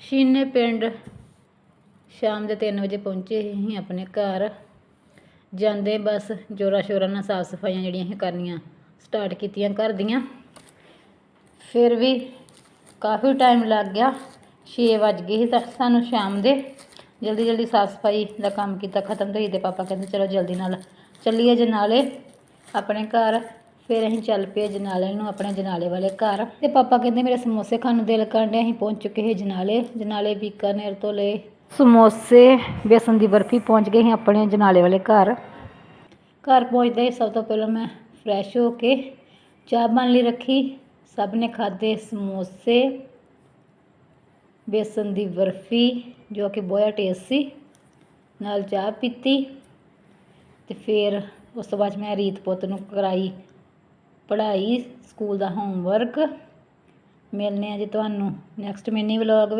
ਸ਼ੀਨੇ ਪਿੰਡ। ਸ਼ਾਮ ਦੇ 3 ਵਜੇ ਪਹੁੰਚੇ ਅਸੀਂ ਆਪਣੇ ਘਰ। ਜਾਂਦੇ ਬਸ ਜੋਰਾ ਸ਼ੋਰਾ ਨਾਲ ਸਾਫ਼ ਸਫਾਈਆਂ ਜਿਹੜੀਆਂ ਅਸੀਂ ਕਰਨੀਆਂ ਸਟਾਰਟ ਕੀਤੀਆਂ ਘਰ ਦੀਆਂ। ਫਿਰ ਵੀ ਕਾਫੀ ਟਾਈਮ ਲੱਗ ਗਿਆ। 6 ਵੱਜ ਗਏ ਸੀ ਸਾਨੂੰ ਸ਼ਾਮ ਦੇ। ਜਲਦੀ ਜਲਦੀ ਸਾਫ਼ ਸਫ਼ਾਈ ਦਾ ਕੰਮ ਕੀਤਾ, ਖਤਮ ਤੇ ਤੇ ਪਾਪਾ ਕਹਿੰਦੇ ਚਲੋ ਜਲਦੀ ਨਾਲ ਚੱਲੀਏ ਜੇ ਨਾਲੇ। ਆਪਣੇ ਘਰ ਫਿਰ ਅਸੀਂ ਚੱਲ ਪਏ ਜਨਾਲੇ ਨੂੰ ਆਪਣੇ ਜਨਾਲੇ ਵਾਲੇ ਘਰ। ਤੇ ਪਾਪਾ ਕਹਿੰਦੇ ਮੇਰੇ ਸਮੋਸੇ ਖਾਣ ਨੂੰ ਦਿਲ ਕਰਨ ਡਿਆ, ਅਸੀਂ ਪਹੁੰਚ ਚੁੱਕੇ ਸੀ ਜਨਾਲੇ। ਜਨਾਲੇ ਬੀਕਾਨੇਰ ਤੋਂ ਲਏ ਸਮੋਸੇ, ਬੇਸਨ ਦੀ ਬਰਫੀ, ਪਹੁੰਚ ਗਏ ਸੀ ਆਪਣੇ ਜਨਾਲੇ ਵਾਲੇ ਘਰ। ਘਰ ਪਹੁੰਚਦੇ ਹੀ ਸਭ ਤੋਂ ਪਹਿਲਾਂ ਮੈਂ ਫਰੈਸ਼ ਹੋ ਕੇ ਚਾਹ ਬਣ ਲਈ ਰੱਖੀ। ਸਭ ਨੇ ਖਾਦੇ ਸਮੋਸੇ, ਬੇਸਨ ਦੀ ਬਰਫੀ, ਜੋ ਕਿ ਬਹੁਤ ਟੇਸਟ ਸੀ, ਨਾਲ ਚਾਹ ਪੀਤੀ। ਤੇ ਫਿਰ ਉਸ ਤੋਂ ਬਾਅਦ ਮੈਂ ਰੀਤ ਪੁੱਤ ਨੂੰ ਕਰਾਈ। ਪੜ੍ਹਾਈ ਸਕੂਲ ਦਾ ਹੋਮਵਰਕ ਮਿਲਨੇ ਆ ਜੀ ਤੁਹਾਨੂੰ ਨੈਕਸਟ ਮਿੰਨੀ ਵਲੋਗ